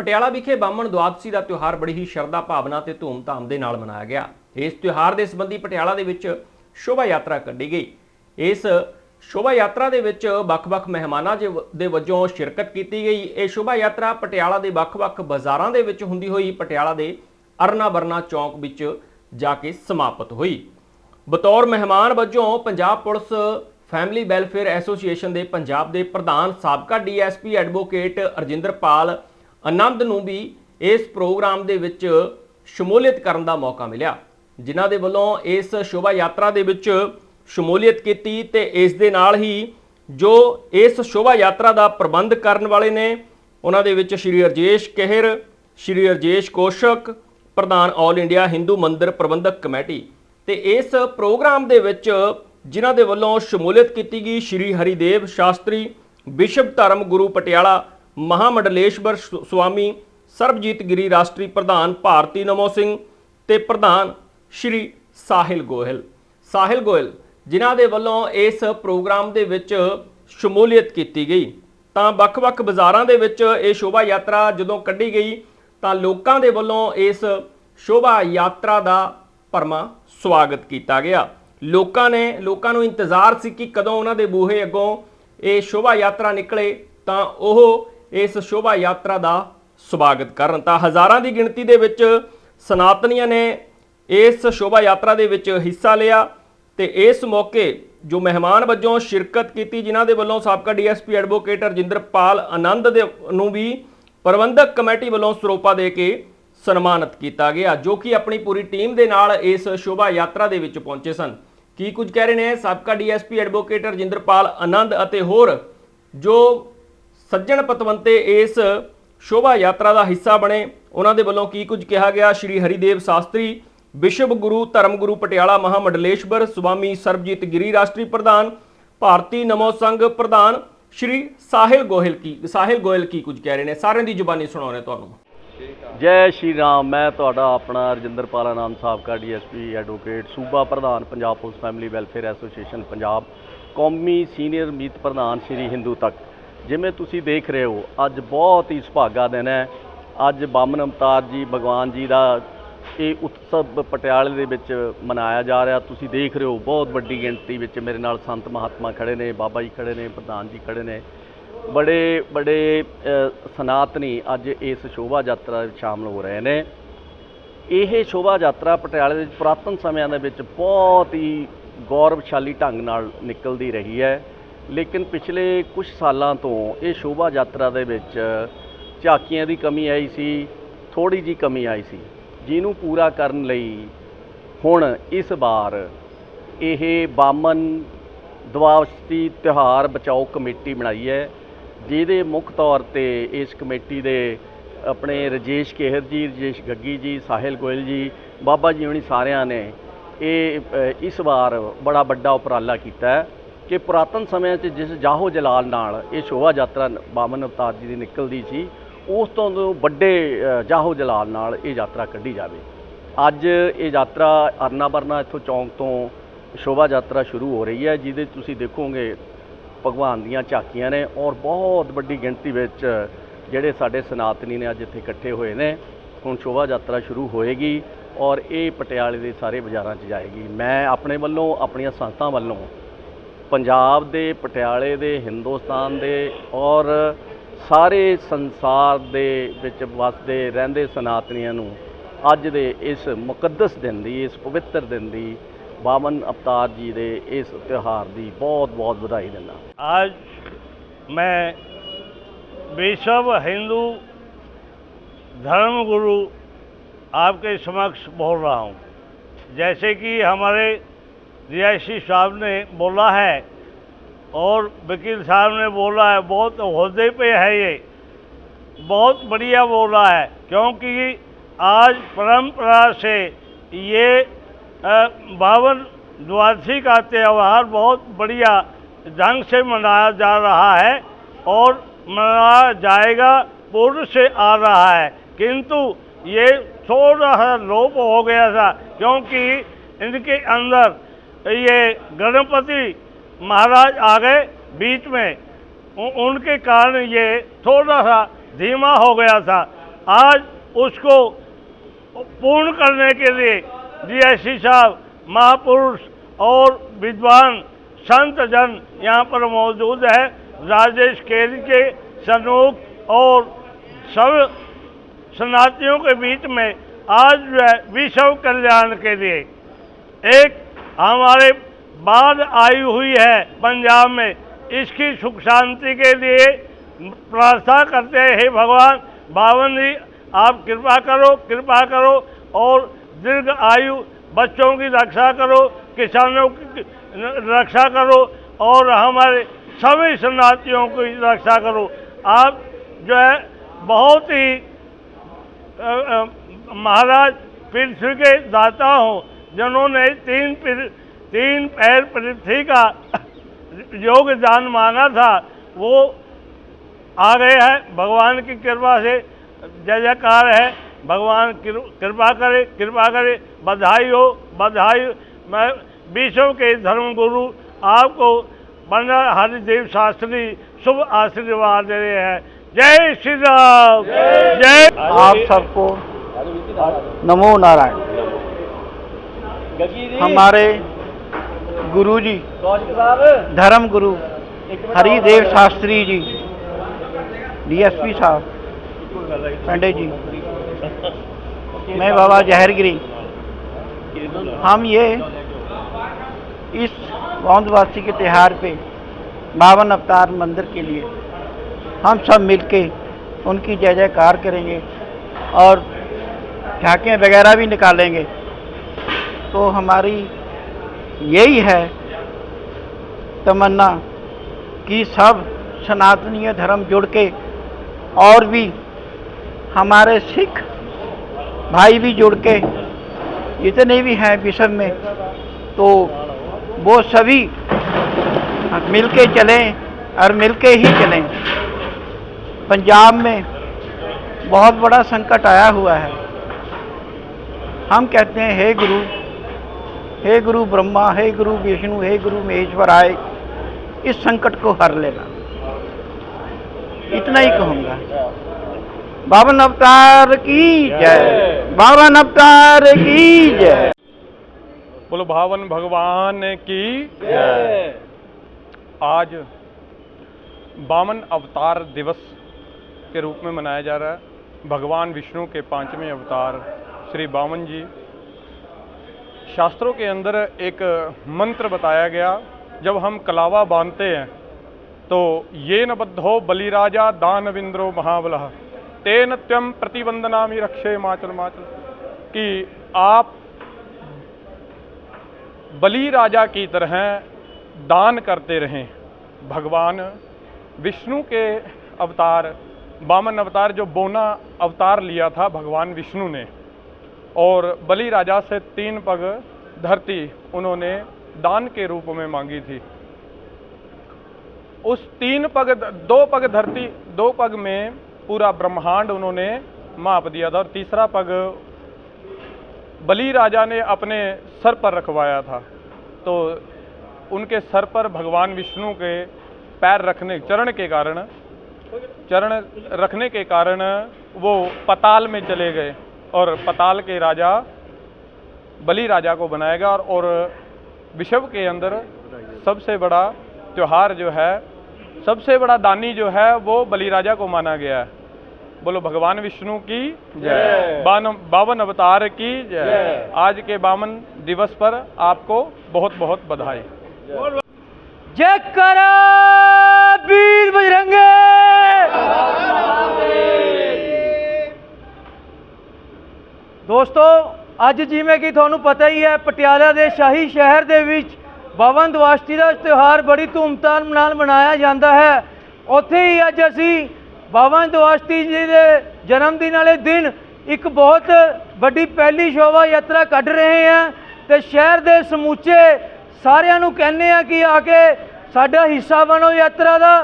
ਪਟਿਆਲਾ ਵਿਖੇ ਬਾਮਣ ਦੁਆਦਸੀ ਦਾ ਤਿਉਹਾਰ ਬੜੀ ਹੀ ਸ਼ਰਧਾ ਭਾਵਨਾ ਤੇ ਧੂਮ-ਧਾਮ ਦੇ ਨਾਲ ਮਨਾਇਆ ਗਿਆ। ਇਸ ਤਿਉਹਾਰ ਦੇ ਸੰਬੰਧੀ ਪਟਿਆਲਾ ਦੇ ਵਿੱਚ ਸ਼ੋਭਾ ਯਾਤਰਾ ਕੱਢੀ ਗਈ। ਇਸ ਸ਼ੋਭਾ ਯਾਤਰਾ ਦੇ ਵਿੱਚ ਵੱਖ-ਵੱਖ ਮਹਿਮਾਨਾਂ ਜੇ ਵ- ਦੇ ਵਜੋਂ ਸ਼ਿਰਕਤ ਕੀਤੀ ਗਈ। ਇਹ ਸ਼ੋਭਾ ਯਾਤਰਾ ਪਟਿਆਲਾ ਦੇ ਵੱਖ-ਵੱਖ ਬਾਜ਼ਾਰਾਂ ਦੇ ਵਿੱਚ ਹੁੰਦੀ ਹੋਈ ਪਟਿਆਲਾ ਦੇ ਅਰਨਾ ਬਰਨਾ ਚੌਂਕ ਵਿੱਚ ਜਾ ਕੇ ਸਮਾਪਤ ਹੋਈ। ਬਤੌਰ ਮਹਿਮਾਨ ਵਜੋਂ Punjab police, family welfare association ਦੇ ਪੰਜਾਬ ਦੇ ਪ੍ਰਧਾਨ ਸਾਬਕਾ ਡੀਐਸਪੀ ਐਡਵੋਕੇਟ ਅਰਜਿੰਦਰਪਾਲ ਆਨੰਦ ਨੂੰ ਵੀ ਇਸ ਪ੍ਰੋਗਰਾਮ ਦੇ ਵਿੱਚ ਸ਼ਮੂਲੀਅਤ ਕਰਨ ਦਾ ਮੌਕਾ ਮਿਲਿਆ। ਜਿਨ੍ਹਾਂ ਦੇ ਵੱਲੋਂ ਇਸ ਸ਼ੋਭਾ ਯਾਤਰਾ ਦੇ ਵਿੱਚ ਸ਼ਮੂਲੀਅਤ ਕੀਤੀ ਤੇ ਇਸ ਦੇ ਨਾਲ ਹੀ ਜੋ ਇਸ ਸ਼ੋਭਾ ਯਾਤਰਾ ਦਾ ਪ੍ਰਬੰਧ ਕਰਨ ਵਾਲੇ ਨੇ, ਉਹਨਾਂ ਦੇ ਵਿੱਚ ਸ਼੍ਰੀ ਰਜੇਸ਼ ਕਹਿਰ, ਸ਼੍ਰੀ ਰਜੇਸ਼ ਕੋਸ਼ਕ, ਪ੍ਰਧਾਨ ਆਲ ਇੰਡੀਆ ਹਿੰਦੂ ਮੰਦਿਰ ਪ੍ਰਬੰਧਕ ਕਮੇਟੀ ਤੇ ਇਸ ਪ੍ਰੋਗਰਾਮ ਦੇ ਵਿੱਚ ਜਿਨ੍ਹਾਂ ਦੇ ਵੱਲੋਂ ਸ਼ਮੂਲੀਅਤ ਕੀਤੀ ਗਈ, ਸ਼੍ਰੀ ਹਰੀਦੇਵ ਸ਼ਾਸਤਰੀ ਵਿਸ਼ਵ ਧਰਮ ਗੁਰੂ ਪਟਿਆਲਾ ਮਹਾਮੰਡਲੇਸ਼ਵਰ ਸੁ- ਸੁਆਮੀ ਸਰਬਜੀਤ ਗਿਰੀ, ਰਾਸ਼ਟਰੀ ਪ੍ਰਧਾਨ ਭਾਰਤੀ ਨਮੋ ਸਿੰਘ ਤੇ ਪ੍ਰਧਾਨ ਸ਼੍ਰੀ ਸਾਹਿਲ ਗੋਇਲ ਸਾਹਿਲ ਗੋਇਲ ਜਿਨ੍ਹਾਂ ਦੇ ਵੱਲੋਂ ਇਸ ਪ੍ਰੋਗਰਾਮ ਦੇ ਵਿੱਚ ਸ਼ਮੂਲੀਅਤ ਕੀਤੀ ਗਈ। ਤਾਂ ਵੱਖ-ਵੱਖ ਬਾਜ਼ਾਰਾਂ ਦੇ ਵਿੱਚ ਇਹ ਸ਼ੋਭਾ ਯਾਤਰਾ ਜਦੋਂ ਕੱਢੀ ਗਈ, ਤਾਂ ਲੋਕਾਂ ਦੇ ਵੱਲੋਂ ਇਸ ਸ਼ੋਭਾ ਯਾਤਰਾ ਦਾ ਭਰਮਾ ਸਵਾਗਤ ਕੀਤਾ ਗਿਆ। ਲੋਕਾਂ ਨੇ, ਲੋਕਾਂ ਨੂੰ ਇੰਤਜ਼ਾਰ ਸੀ ਕਿ ਕਦੋਂ ਉਹਨਾਂ ਦੇ ਬੂਹੇ ਅੱਗੋਂ ਇਹ ਸ਼ੋਭਾ ਯਾਤਰਾ ਨਿਕਲੇ, ਤਾਂ ਉਹ ਇਸ ਸ਼ੋਭਾ ਯਾਤਰਾ ਦਾ ਸਵਾਗਤ ਕਰਨ। ਤਾਂ ਹਜ਼ਾਰਾਂ ਦੀ ਗਿਣਤੀ ਦੇ ਵਿੱਚ ਸਨਾਤਨੀਆਂ ਨੇ ਇਸ ਸ਼ੋਭਾ ਯਾਤਰਾ ਦੇ ਵਿੱਚ ਹਿੱਸਾ ਲਿਆ ਤੇ ਇਸ ਮੌਕੇ ਜੋ ਮਹਿਮਾਨ ਵਜੋਂ ਸ਼ਿਰਕਤ ਕੀਤੀ, ਜਿਨ੍ਹਾਂ ਦੇ ਵੱਲੋਂ ਸਾਬਕਾ ਡੀਐਸਪੀ ਐਡਵੋਕੇਟ ਰਜਿੰਦਰਪਾਲ ਆਨੰਦ ਦੇ ਨੂੰ ਵੀ ਪ੍ਰਬੰਧਕ ਕਮੇਟੀ ਵੱਲੋਂ ਸਰੋਪਾ ਦੇ ਕੇ ਸਨਮਾਨਿਤ ਕੀਤਾ ਗਿਆ, ਜੋ ਕਿ ਆਪਣੀ ਪੂਰੀ ਟੀਮ ਦੇ ਨਾਲ ਇਸ ਸ਼ੋਭਾ ਯਾਤਰਾ ਦੇ ਵਿੱਚ ਪਹੁੰਚੇ ਸਨ। ਕੀ ਕੁਝ ਕਹਿ ਰਹੇ ਨੇ ਸਾਬਕਾ ਡੀਐਸਪੀ ਐਡਵੋਕੇਟ ਰਜਿੰਦਰਪਾਲ ਆਨੰਦ ਅਤੇ ਹੋਰ ਜੋ ਸੱਜਣ ਪਤਵੰਤੇ ਇਸ ਸ਼ੋਭਾ ਯਾਤਰਾ ਦਾ ਹਿੱਸਾ ਬਣੇ। ਉਹਨਾਂ ਦੇ ਵੱਲੋਂ ਕੀ ਕੁਝ ਕਿਹਾ ਗਿਆ? ਸ਼੍ਰੀ ਹਰੀਦੇਵ ਸ਼ਾਸਤਰੀ ਵਿਸ਼ਵ ਗੁਰੂ ਧਰਮ ਗੁਰੂ ਪਟਿਆਲਾ ਮਹਾਮੰਡਲੇਸ਼ਵਰ, ਸੁਆਮੀ ਸਰਬਜੀਤ ਗਿਰੀ ਰਾਸ਼ਟਰੀ ਪ੍ਰਧਾਨ, ਭਾਰਤੀ ਨਮੋ ਸੰਘ ਪ੍ਰਧਾਨ, ਸ਼੍ਰੀ ਸਾਹਿਲ ਗੋਹਿਲ ਕੀ, ਸਾਹਿਲ ਗੋਇਲ ਕੀ ਕੁਝ ਕਹਿ ਰਹੇ ਨੇ? ਸਾਰਿਆਂ ਦੀ ਜ਼ੁਬਾਨੀ ਸੁਣਾਉਣੇ ਤੁਹਾਨੂੰ। ਜੈ ਸ਼੍ਰੀ ਰਾਮ, ਮੈਂ ਤੁਹਾਡਾ ਆਪਣਾ ਰਜਿੰਦਰਪਾਲ ਨਾਮ ਸਾਬਕਾ ਡੀਐਸਪੀ ਐਡਵੋਕੇਟ, ਸੂਬਾ ਪ੍ਰਧਾਨ, Punjab police family welfare association, Punjab ਕੌਮੀ ਸੀਨੀਅਰ ਮੀਤ ਪ੍ਰਧਾਨ ਸ਼੍ਰੀ ਹਿੰਦੂ ਤਖ਼ਤ। ਜਿਵੇਂ ਤੁਸੀਂ ਦੇਖ ਰਹੇ ਹੋ, ਅੱਜ ਬਹੁਤ ਹੀ ਸੁਭਾਗਾ ਦਿਨ ਹੈ। ਅੱਜ ਬਾਮਨ ਅਵਤਾਰ ਜੀ, ਭਗਵਾਨ ਜੀ ਦਾ ਇਹ ਉਤਸਵ ਪਟਿਆਲੇ ਦੇ ਵਿੱਚ ਮਨਾਇਆ ਜਾ ਰਿਹਾ। ਤੁਸੀਂ ਦੇਖ ਰਹੇ ਹੋ, ਬਹੁਤ ਵੱਡੀ ਗਿਣਤੀ ਵਿੱਚ ਮੇਰੇ ਨਾਲ ਸੰਤ ਮਹਾਤਮਾ ਖੜੇ ਨੇ, ਬਾਬਾ ਜੀ ਖੜੇ ਨੇ, ਪ੍ਰਧਾਨ ਜੀ ਖੜੇ ਨੇ। ਬੜੇ ਬੜੇ ਸਨਾਤਨੀ ਅੱਜ ਇਸ ਸ਼ੋਭਾ ਯਾਤਰਾ ਵਿੱਚ ਸ਼ਾਮਲ ਹੋ ਰਹੇ ਨੇ। ਇਹ ਸ਼ੋਭਾ ਯਾਤਰਾ ਪਟਿਆਲੇ ਦੇ ਪੁਰਾਤਨ ਸਮਿਆਂ ਦੇ ਵਿੱਚ ਬਹੁਤ ਹੀ ਗੌਰਵਸ਼ਾਲੀ ਢੰਗ ਨਾਲ ਨਿਕਲਦੀ ਰਹੀ ਹੈ। ਲੇਕਿਨ ਪਿਛਲੇ ਕੁਝ ਸਾਲਾਂ ਤੋਂ ਇਹ ਸ਼ੋਭਾ ਯਾਤਰਾ ਦੇ ਵਿੱਚ ਝਾਕੀਆਂ ਦੀ ਕਮੀ ਆਈ ਸੀ ਥੋੜੀ ਜੀ ਕਮੀ ਆਈ ਸੀ, ਜਿਹਨੂੰ ਪੂਰਾ ਕਰਨ ਲਈ ਹੁਣ ਇਸ ਵਾਰ ਇਹ ਬਾਮਨ ਦਵਾਸ਼ਤੀ ਤਿਉਹਾਰ ਬਚਾਓ ਕਮੇਟੀ ਬਣਾਈ ਹੈ, ਜਿਹਦੇ ਮੁੱਖ ਤੌਰ ਤੇ ਇਸ ਕਮੇਟੀ ਦੇ ਆਪਣੇ ਰਜੇਸ਼ ਕੇਹਰ ਜੀ, ਰਜੇਸ਼ ਗੱਗੀ ਜੀ, ਸਾਹਿਲ ਗੋਇਲ ਜੀ, ਬਾਬਾ ਜੀ ਹੁਣੀ ਸਾਰਿਆਂ ਨੇ ਇਹ ਇਸ ਵਾਰ ਬੜਾ ਵੱਡਾ ਉਪਰਾਲਾ ਕੀਤਾ ਹੈ। ਕਿ ਪੁਰਾਤਨ ਸਮਿਆਂ 'ਚ ਜਿਸ ਜਾਹੋ ਜਲਾਲ ਨਾਲ ਇਹ ਸ਼ੋਭਾ ਯਾਤਰਾ ਬਾਮਨ ਅਵਤਾਰ ਜੀ ਦੀ ਨਿਕਲਦੀ ਸੀ, ਉਸ ਤੋਂ ਵੱਡੇ ਜਾਹੋ ਜਲਾਲ ਨਾਲ ਇਹ ਯਾਤਰਾ ਕੱਢੀ ਜਾਵੇ। ਅੱਜ ਇਹ ਯਾਤਰਾ ਅਰਨਾ ਬਰਨਾ ਇੱਥੋਂ ਚੌਂਕ ਤੋਂ ਸ਼ੋਭਾ ਯਾਤਰਾ ਸ਼ੁਰੂ ਹੋ ਰਹੀ ਹੈ, ਜਿਹਦੇ 'ਚ ਤੁਸੀਂ ਦੇਖੋਗੇ ਭਗਵਾਨ ਦੀਆਂ ਝਾਕੀਆਂ ਨੇ ਔਰ ਬਹੁਤ ਵੱਡੀ ਗਿਣਤੀ ਵਿੱਚ ਜਿਹੜੇ ਸਾਡੇ ਸਨਾਤਨੀ ਨੇ ਅੱਜ ਇੱਥੇ ਇਕੱਠੇ ਹੋਏ ਨੇ, ਹੁਣ ਸ਼ੋਭਾ ਯਾਤਰਾ ਸ਼ੁਰੂ ਹੋਏਗੀ ਔਰ ਇਹ ਪਟਿਆਲੇ ਦੇ ਸਾਰੇ ਬਾਜ਼ਾਰਾਂ 'ਚ ਜਾਏਗੀ। ਮੈਂ ਆਪਣੇ ਵੱਲੋਂ, ਆਪਣੀਆਂ ਸੰਸਥਾਵਾਂ ਵੱਲੋਂ ਪੰਜਾਬ ਦੇ ਪਟਿਆਲੇ ਦੇ ਹਿੰਦੁਸਤਾਨ ਦੇ ਔਰ ਸਾਰੇ ਸੰਸਾਰ ਦੇ ਵਿੱਚ ਵਸਦੇ ਰਹਿੰਦੇ ਸਨਾਤਨੀਆਂ ਨੂੰ ਅੱਜ ਦੇ ਇਸ ਮੁਕੱਦਸ ਦਿਨ ਦੀ ਇਸ ਪਵਿੱਤਰ ਦਿਨ ਦੀ ਬਾਵਨ ਅਵਤਾਰ ਜੀ ਦੇ ਇਸ ਤਿਉਹਾਰ ਦੀ ਬਹੁਤ ਬਹੁਤ ਵਧਾਈ ਦਿੰਦਾ आज मैं विश्व हिंदू धर्म गुरु आपके समक्ष बोल रहा हूँ जैसे कि हमारे रियासी साहब ने बोला है और वकील साहब ने बोला है, बहुत अहदे पे है ये। बहुत बढ़िया बोला है, क्योंकि आज परंपरा से ये बावन द्वादशी का त्यौहार बहुत बढ़िया ढंग से मनाया जा रहा है और मनाया जाएगा पूर्व से आ रहा है। किंतु ये थोड़ा सा लोप हो गया था, क्योंकि इनके अंदर ये गणपति महाराज आ गए बीच में। उनके कारण ये थोड़ा सा धीमा हो गया था। आज उसको पूर्ण करने के लिए डीएससी साहब, महापुरुष और विद्वान संत जन यहाँ पर मौजूद है। राजेश केरी के सनूक और सब शरणार्थियों के बीच में आज विश्व कल्याण के लिए एक हमारे बाढ़ आई हुई है पंजाब में। इसकी सुख शांति के लिए प्रार्थना करते हैं, हे भगवान, बावन जी, आप कृपा करो कृपा करो, और दीर्घ आयु बच्चों की रक्षा करो, किसानों की रक्षा करो, और हमारे सभी शरणार्थियों की रक्षा करो। आप जो है, बहुत ही महाराज पृथ्वी के दाता हो। जिन्होंने तीन तीन पैर पृथ्वी का योगदान मांगा था। वो आ गए हैं। भगवान की कृपा से जय जयकार है। भगवान कृपा करे कृपा करे। बधाई हो बधाई। मैं विश्व के धर्म गुरु आपको बंदा हरिदेव शास्त्री शुभ आशीर्वाद दे रहे हैं। जय श्री राम। जय। आप सबको नमो नारायण। हमारे गुरु जी धर्म गुरु हरिदेव शास्त्री जी डीएसपी साहब पंडित जी मैं बाबा जहरगिरी। हम ये इस गोंदवासी के त्यौहार पे बावन अवतार मंदिर के लिए हम सब मिलके उनकी जय जयकार करेंगे और झांकियाँ वगैरह भी निकालेंगे। तो हमारी यही है तमन्ना कि सब सनातनीय धर्म जुड़ के और भी हमारे सिख भाई भी जुड़ के, जितने भी हैं विश्व में तो वो सभी मिल के चलें और मिल के ही चलें। पंजाब में बहुत बड़ा संकट आया हुआ है। हम कहते हैं, हे गुरु हे गुरु ब्रह्मा, हे गुरु विष्णु, हे गुरु महेश्वर आए इस संकट को हर लेना। इतना ही कहूँगा। बावन अवतार की जय। बावन अवतार की जय। बोलो भावन भगवान की जय। आज बामन अवतार दिवस के रूप में मनाया जा रहा है। भगवान विष्णु के पाँचवें अवतार श्री बामन जी शास्त्रों के अंदर एक मंत्र बताया गया, जब हम कलावा बांधते हैं तो ये न बद्धो बलिराजा दानविंद्रो महाबलः, तेन त्वम प्रतिबंधनामी रक्षे माचल माचल कि आप बलि राजा की तरह दान करते रहें। भगवान विष्णु के अवतार, बामन अवतार, जो बोना अवतार लिया था भगवान विष्णु ने और बलि राजा से तीन पग धरती उन्होंने दान के रूप में मांगी थी। उस तीन पग दो पग धरती, दो पग में पूरा ब्रह्मांड उन्होंने माप दिया था और तीसरा पग बलि राजा ने अपने सर पर रखवाया था। तो उनके सर पर भगवान विष्णु के पैर रखने, चरण के कारण, चरण रखने के कारण वो पताल में चले गए। और पताल के राजा बलि राजा को बनाएगा और, और विश्व के अंदर सबसे बड़ा त्यौहार जो है सबसे बड़ा दानी जो है वो बलि राजा को माना गया है। बोलो भगवान विष्णु की जय। बावन अवतार की जय। आज के बावन दिवस पर आपको बहुत बहुत बधाई। जय करा वीर ਅੱਜ ਜਿਵੇਂ ਕਿ ਤੁਹਾਨੂੰ ਪਤਾ ਹੀ ਹੈ, ਪਟਿਆਲਾ ਦੇ ਸ਼ਾਹੀ ਸ਼ਹਿਰ ਦੇ ਵਿੱਚ ਬਾਵਨ ਦਵਾਸ਼ਤੀ ਦਾ ਤਿਉਹਾਰ ਬੜੀ ਧੂਮਧਾਮ ਨਾਲ ਮਨਾਇਆ ਜਾਂਦਾ ਹੈ। ਉੱਥੇ ਹੀ ਅੱਜ ਅਸੀਂ ਬਵਨ ਦਵਾਸ਼ਤੀ ਜੀ ਦੇ ਜਨਮ ਦਿਨ ਵਾਲੇ ਦਿਨ ਇੱਕ ਬਹੁਤ ਵੱਡੀ ਪਹਿਲੀ ਸ਼ੋਭਾ ਯਾਤਰਾ ਕੱਢ ਰਹੇ ਹਾਂ ਤੇ ਸ਼ਹਿਰ ਦੇ ਸਮੁੱਚੇ ਸਾਰਿਆਂ ਨੂੰ ਕਹਿੰਦੇ ਆ ਕਿ ਆ ਕੇ ਸਾਡਾ ਹਿੱਸਾ ਬਣੋ ਯਾਤਰਾ ਦਾ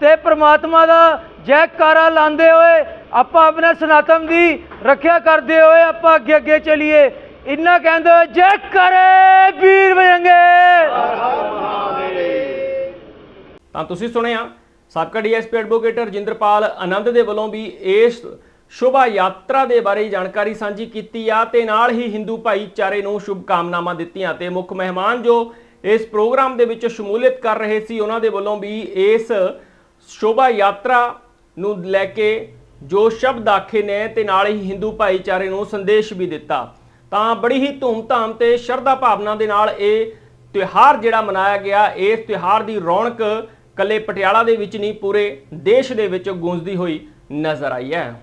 ਤੇ ਪ੍ਰਮਾਤਮਾ ਦਾ ਜੈਕਾਰਾ ਲਾਉਂਦੇ ਹੋਏ ਆਪਾਂ ਆਪਣੇ ਸਨਾਤਨ ਦੀ ਰੱਖਿਆ ਕਰਦੇ ਹੋਏ ਆਪਾਂ ਅੱਗੇ ਅੱਗੇ ਚਲੀਏ। ਇੰਨਾ ਕਹਿੰਦੇ ਹੋਏ, ਜੈ ਵੀਰ ਬਜਰੰਗੇ ਤਾਂ ਤੁਸੀਂ ਸੁਣਿਆ, ਸਾਬਕਾ ਡੀਐਸਪੀ ਐਡਵੋਕੇਟ ਰਜਿੰਦਰਪਾਲ ਆਨੰਦ ਦੇ ਵੱਲੋਂ ਵੀ ਇਸ ਸ਼ੋਭਾ ਯਾਤਰਾ ਦੇ ਬਾਰੇ ਜਾਣਕਾਰੀ ਸਾਂਝੀ ਕੀਤੀ ਆ ਤੇ ਨਾਲ ਹੀ ਹਿੰਦੂ ਭਾਈਚਾਰੇ ਨੂੰ ਸ਼ੁਭ ਕਾਮਨਾਵਾਂ ਦਿੱਤੀਆਂ ਤੇ ਮੁੱਖ ਮਹਿਮਾਨ ਜੋ ਇਸ ਪ੍ਰੋਗਰਾਮ ਦੇ ਵਿੱਚ ਸ਼ਮੂਲੀਅਤ ਕਰ ਰਹੇ ਸੀ, ਉਹਨਾਂ ਦੇ ਵੱਲੋਂ ਵੀ ਇਸ ਸ਼ੋਭਾ ਯਾਤਰਾ ਨੂੰ ਲੈ ਕੇ ਜੋ ਸ਼ਬਦ ਆਖੇ ਨੇ ਤੇ ਨਾਲ ਹੀ ਹਿੰਦੂ ਭਾਈਚਾਰੇ ਨੂੰ ਸੰਦੇਸ਼ ਵੀ ਦਿੱਤਾ। ਤਾਂ ਬੜੀ ਹੀ ਧੂਮਧਾਮ ਤੇ ਸ਼ਰਧਾ ਭਾਵਨਾ ਦੇ ਨਾਲ ਇਹ ਤਿਉਹਾਰ ਜਿਹੜਾ ਮਨਾਇਆ ਗਿਆ, ਇਸ ਤਿਉਹਾਰ ਦੀ ਰੌਣਕ ਕੱਲੇ ਪਟਿਆਲਾ ਦੇ ਵਿੱਚ ਨਹੀਂ, ਪੂਰੇ ਦੇਸ਼ ਦੇ ਵਿੱਚ ਗੂੰਜਦੀ ਹੋਈ ਨਜ਼ਰ ਆਈ ਹੈ।